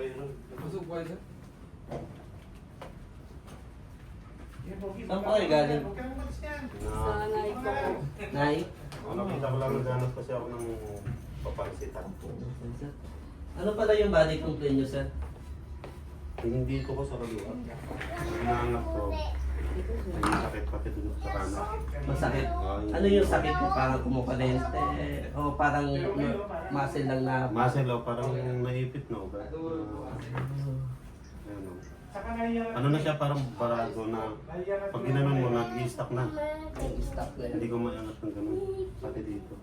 Po kayo, sir. Saan po kayo galing? Sa nanay ko po. Nay? Oh, nakita ko lang naghanap kasi ako ng papansitan. Ano pala yung body complaint nyo, sir? Hindi ko ko sa kaluwa. Nangangat ko. May sakit pati dito sa kanan. Masakit? Ano yung sakit mo? Parang kumukalente? O parang ma- muscle lang na... Muscle oh, parang naipit no. Ba? Ayun, oh. Ano na siya parang barado na pag ginanon mo nag-i-stack na. Stop na Hindi ko maangat ng ganun. Pati dito.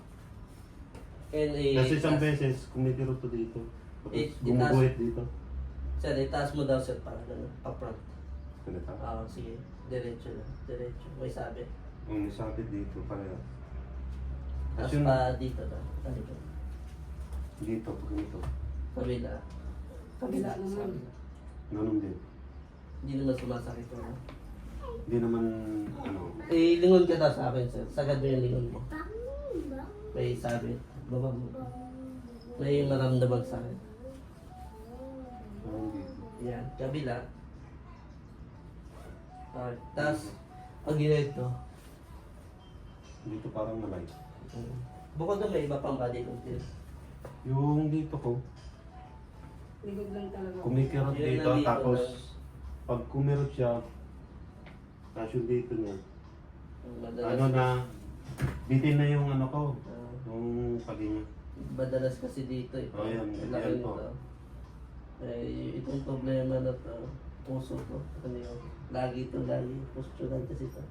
And, eh, Kasi isang beses kumitiro to dito. Tapos Eh, gumuguhit dito. Sir, itaas mo daw, sir, para gano'n. Pa-front. Ganito. Oo, sige. Diretso lang. Diretso. May sabi. Um, sabit dito pareha. Tapos Tapos yun, pa dito na. Dito. dito, pag ganito. Kabila. Kabila naman. Ganun din. Hindi naman sumasakit mo. Hindi naman, ano, Eh, lingon ka daw sa akin, sir. Sagad mo yung lingon mo. May sabi. Baba mo. May maramdaman sa akin. parang dito. Yan. Kabila. Okay. Tapos, pag ginito. Dito parang nalay. um, Bukod doon may iba pang body complaint. Yung dito ko, Ligod lang talaga. kumikirot Yun dito, nandito tapos pag kumirot siya, tapos yung dito niya, Madalas, ano na, bitin na yung ano ko, Ah, yung paginga. madalas kasi dito eh. Oh, yan. Ang laki Yan po. nito. Eh, itong problema na to, puso ko. Ano yun? Lagi ito, lagi. Postural kasi ito.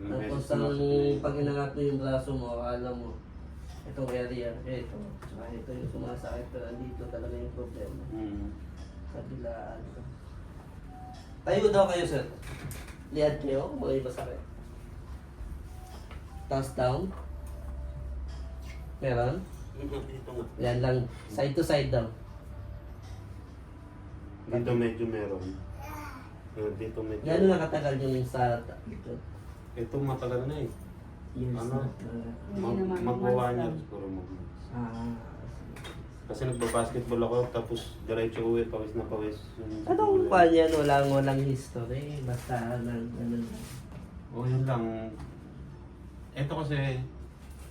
Tapos ang pag inangat mo yung braso mo, alam mo, itong area, ito, tsaka ito yung sumasakit, pero dito talaga yung problema. Mm. Kabilaan. Tayo daw kayo, sir. Liad kayo, kung may masakit. Toss down. Meron? Nga. Yan lang, side to side daw. Dito medyo meron. Eh, Dito medyo. Gano'n na katagal yung sa dito? Ito matagal na eh. Years Ano? na. Hindi Mag, naman, months niya siguro mag Ah, Kasi nagbabasketball ako tapos diretso uwi, pawis na pawis. Yun Anong siguro pa yun. niyan? Walang, walang history. Basta nang ano. Oo, yun lang. Ito kasi,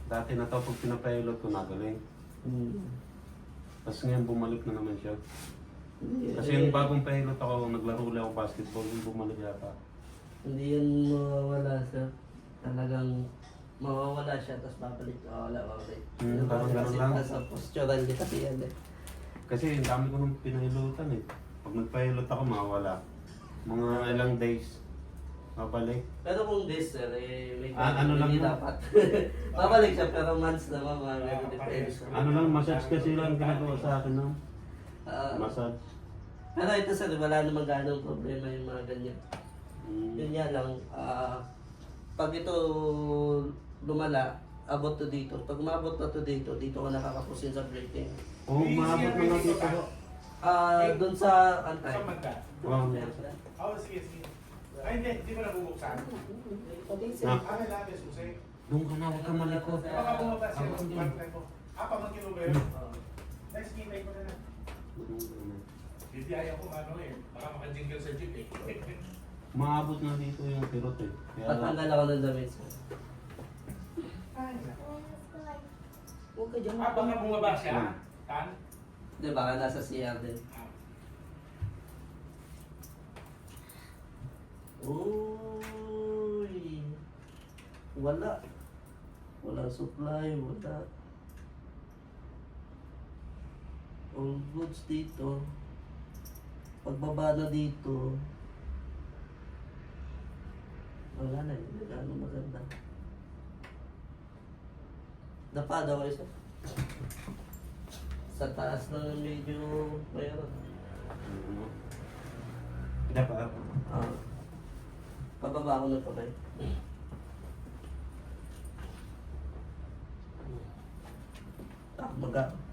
dati na to pag pinapilot ko nagaling. Hmm. Tapos ngayon bumalik na naman siya. Hindi, Kasi yung bagong pilot ako, naglaro ulit ako basketball, yung bumalik yata. Hindi yan mawawala sir. Talagang mawawala siya tapos babalik. Mawawala, mawawala. Hmm, parang ganun Kasi lang. Nasa postural din kasi yan eh. Kasi ang dami ko nung pinahilutan eh. Pag nagpilot ako, mawala. Mga ilang days, mabalik. Pero kung this sir, eh, may Ah, ano lang hindi yun? dapat. babalik siya pero months naman mga ganun depende sa. Ano lang, massage kasi lang ginagawa sa akin no? Ah, Massage. pero ito sir, wala namang ganong problema yung mga ganyan. Mm. Yun nga lang, ah, pag ito lumala, abot to dito. Pag umabot na to dito, dito ka nakakapusin sa breaking. Oh, maabot na nga dito. Ah, doon sa antay. Sa magka. Wow. Oo, sige, sige. Ay, hindi, hindi mo. Na, Ah, may lapis, susi. doon ka na, huwag ka malikot. Baka bumaba siya, Ako ko. Ah, pamangkin mo ba yun? Next Hindi ayaw ko ano eh. Baka makajingle sa jeep eh. Maabot na dito yung pirot eh. Kaya, Patanggal ako ng damit. sir. Huwag ka dyan. Ah, baka bumaba siya. Tan? Di ba? Nasa CR din. Ah, Uy! Wala. Wala supply, wala. All goods dito. Pagbaba na dito. Wala na, na ano maganda. Dapa daw kayo sir. Sa taas lang medyo mayroon. Ano? Dapat. Ah. Pababa ako ng kamay. Takbaga.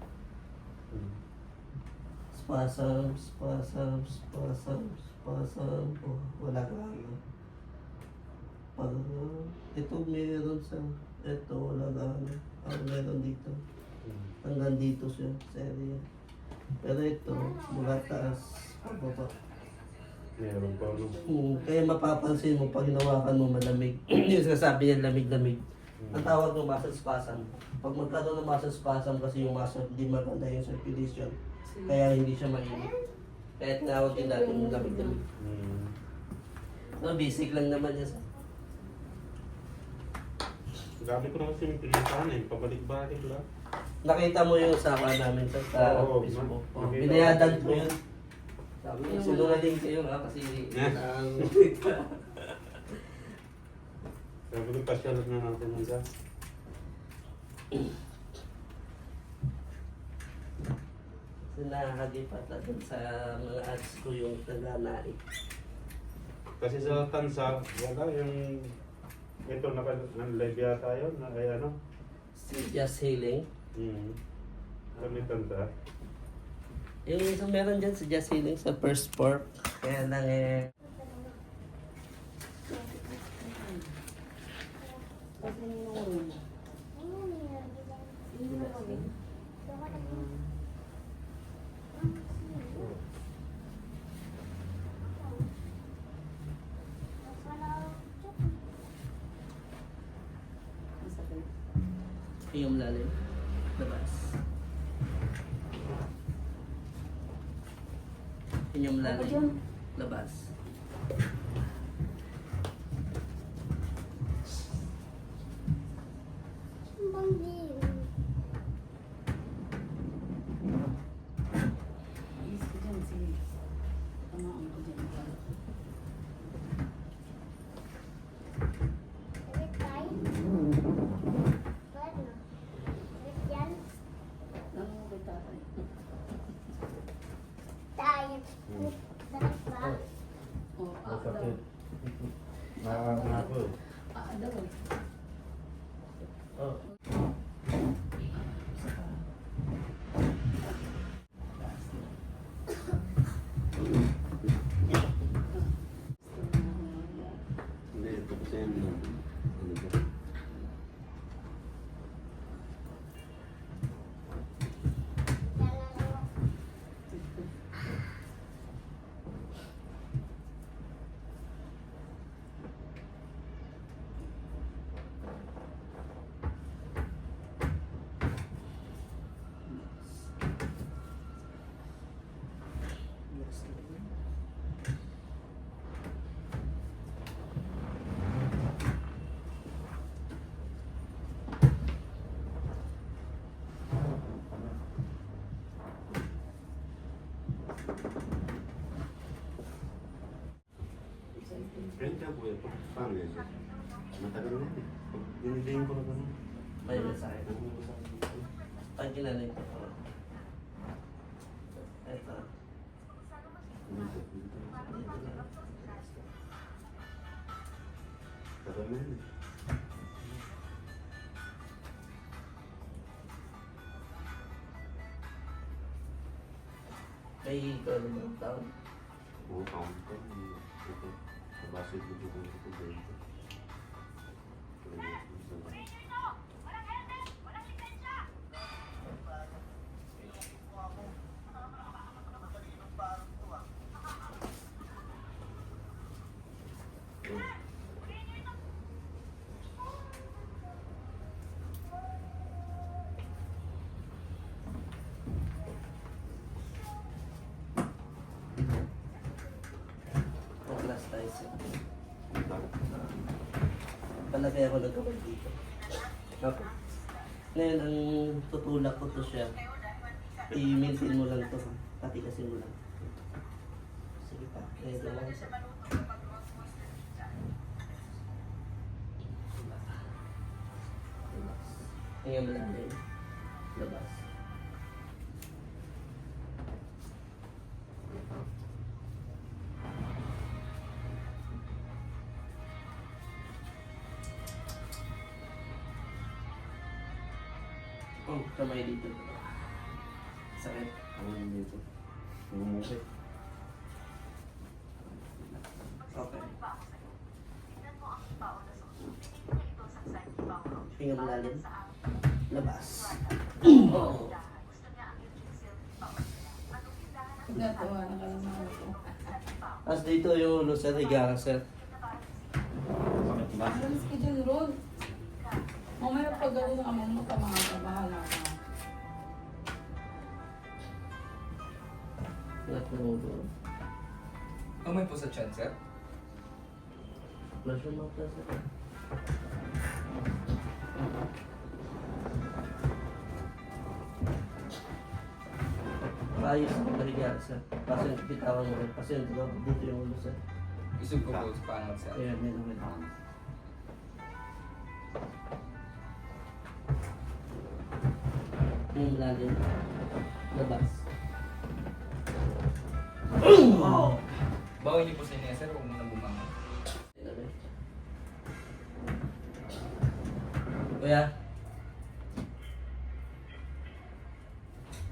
Spasm, spasm, spasm, spasm. Oh, wala ka ano. Pag, ito meron sa, ito wala ka ano. Ang meron dito. Hanggang dito siya, sa area. Pero ito, mula taas, pababa. Meron pa, no? Hmm, kaya mapapansin mo pag hinawakan mo malamig. yung sinasabi niya lamig-lamig. Ang tawag ng muscle spasm. Pag magkaroon ng muscle spasm kasi yung muscle hindi maganda yung circulation. Kaya hindi siya mainit. Kaya tinawag din natin yung lamig-lamig. Hmm. No, basic lang naman yan. sa- Gabi ko na kasi yung pilitan eh. Pabalik-balik lang. Nakita mo yung sama namin sa, sa Oo, Facebook. ma- Oh, nakita binayadan ko. ko yun. Sabi ko, sinungaling kayo ha, kasi Yeah. ang... Sabi ko, pasyalan na natin ng gas. Sinahagi pa dun sa mga ads ko yung taga-nai. Kasi sa tansa, wala yung... Ito, naka, nang-live yata yun, na ay ano? Just healing. Hmm. Kami tansa. Yung isang meron dyan sa Just Healing sa first pork. Kaya lang eh, yung room. Yung room. Masakit. Yung lalim. Labas. Yun yung lalim. Labas. Ayos ko dyan. Sige. Tamaan ko dyan. Tanong ko kay tatay. Oh, ah, daw. Masakit. Nakakako. Ah, daw. Oh. Hindi, ito kasi yung... Ano ba? Ganyan po yun. Paano yun? Matagal na yun eh. Pag dinidiin ko na gano'n. May mensahe. Pag ginanay ko. oh. Ito. Tagal na yun eh. May ano ba taon? Oo, count ko. Ito. Nabasig ko dito sa kubento. Mag-class tayo sa... Palagay ako nagkabal dito. Okay. Ngayon, ang tutulak ko to siya. I-maintain mo lang to. Pati kasi mo lang. Sige pa. Kaya lang sa... Ngayon mo lang din. Labas. Hinga malalim. Labas. oh. Natawa na ka naman ako. Tapos dito yung ulo sir, higa ka sir. Bakit ba? Alis ka dyan, Ron. Mamaya pag gano'n ang amang mo, tamahan ka, bahala ka. Lahat ng ulo. Amoy po sa chan, sir. Flash yung mata sir. Maayos ako mahiga sir. Kasi bitawan mo rin. Kasi dito yung ulo sir. Isog ko po sa pangat, sir. Ayan, yun naman. Yung lalim. Labas. Bawal niyo po sa inyo, sir, huwag mo na bumangon. Kuya.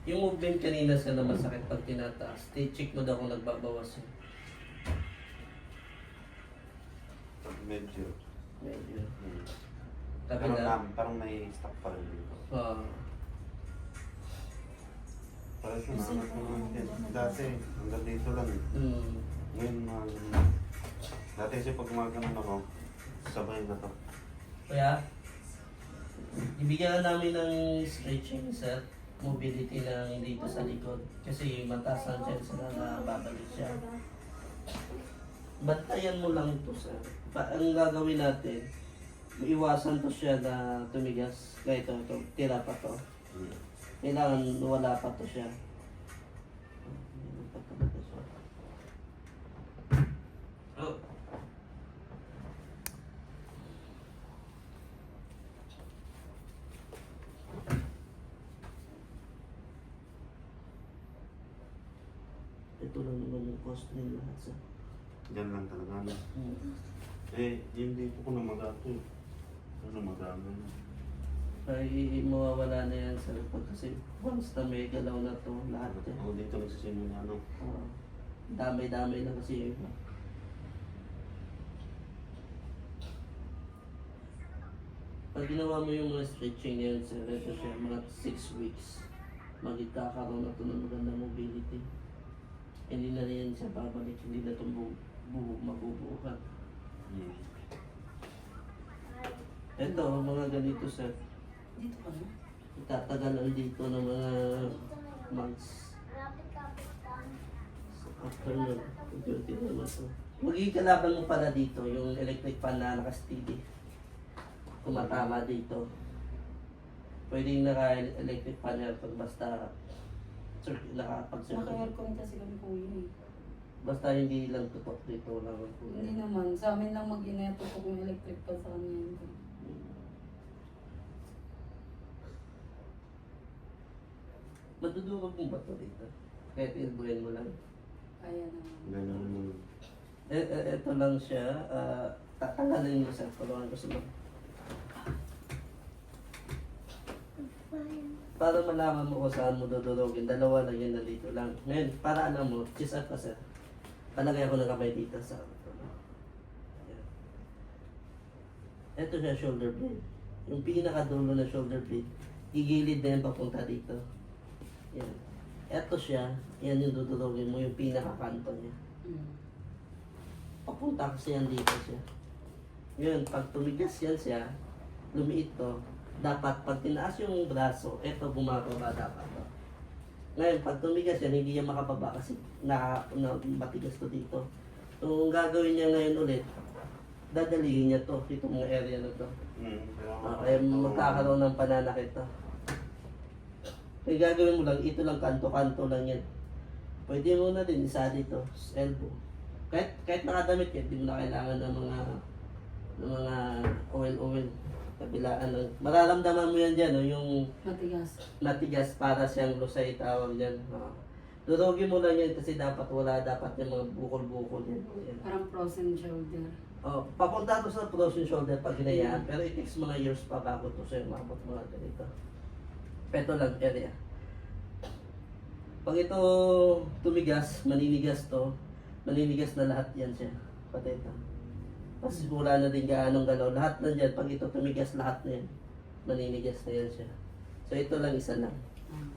Yung movement kanina sa na masakit pag tinataas, check mo daw kung nagbabawas yun. Medyo. Medyo. Hmm. Sabi Parang, na, parang may stock pa rin dito. ah, Parang siya naman ko naman din. Dati, hanggang dito lang. eh. mm, Ngayon, mga ganun. Dati kasi pag mga ganun ako, sabay na to. Kuya, ibigyan na namin ng stretching sir, mobility lang dito sa likod. Kasi mataas ang chance na nababalik siya. Bantayan mo lang ito sir. Pa ang gagawin natin, iwasan to siya na tumigas. Ganito, ito, tira pa to. Hmm. Kailangan wala pa to siya. Oh. Ito lang naman yung cost nila lahat sa... Yan lang talaga. no? Hmm. Eh, yun din po ko na magato. Ano magano na. Ay, mawawala na yan sa likod kasi once na may galaw na to, lahat yan. Ako dito nagsisimula ano. Ah, damay-damay lang kasi yung iba. Pag ginawa mo yung mga stretching na yun, sir, ito siya, mga 6 weeks, magkakaroon na to ng magandang mobility. Hindi na rin siya babalik, hindi na itong bu- buhok mabubuukan. Hmm. Ito, mga ganito, sir, Dito ka na. itatagalan dito ng mga months. So, after nun, unti-unti naman to. Magiging kalaban mo pala dito, yung electric fan na naka-steady. Tumatama dito. Pwede yung naka-electric fan yan pag basta cir- nakapag-circulate. Naka-aircon kasi kami po yun eh. Basta hindi lang tutok dito lang. ang Hindi naman. Sa amin lang mag-ineto ko yung electric pa sa kanya yun. Madudurog mo ba ito dito? Kahit ilbuhin mo lang. Kaya naman. Ganun naman. Eh, eh, ito lang siya. ah, tatanggalin mo sa tulungan ko mga. Para malaman mo kung saan mo dudurogin, dalawa lang yan nandito lang. Ngayon, para alam mo, cheese up ka sir. Palagay ako ng kamay dito sa. Ito siya shoulder blade. Yung pinakadulo na shoulder blade, gigilid na yan papunta dito. Yan. Ito siya, yan yung dudurogin mo, yung pinakakanto niya papunta kasi yan dito siya. Yun, pag tumigas yan siya, lumiit to, dapat pag tinaas yung braso, eto bumababa dapat. Ngayon, pag tumigas yan, hindi yan makababa kasi na, na matigas to dito. So, ang gagawin niya ngayon ulit, dadalihin niya to, itong mga area na to. Hmm. Ah, kaya magkakaroon ng pananakit to. Kaya gagawin mo lang, ito lang kanto-kanto lang yan. Pwede mo na din isa dito, elbow. Kahit, kahit nakadamit ka, hindi mo na kailangan ng mga ng mga oil-oil. Kabilaan lang. Mararamdaman mo yan dyan, no? yung Matigas. matigas para siyang lusay tawag dyan. Uh, Durogin mo lang yan kasi dapat wala dapat yung mga bukol-bukol yan. Yan. Parang frozen shoulder. Oh, papunta to sa frozen shoulder pag hinayaan, pero it takes mga years pa bago to sa'yo maabot mga ganito. Peto lang area. Pag ito tumigas, maninigas to, maninigas na lahat yan siya. Pati ito. Tapos wala na din gaanong galaw. Lahat na dyan, pag ito tumigas, lahat na yan. Maninigas na yan siya. So ito lang isa lang. Ah.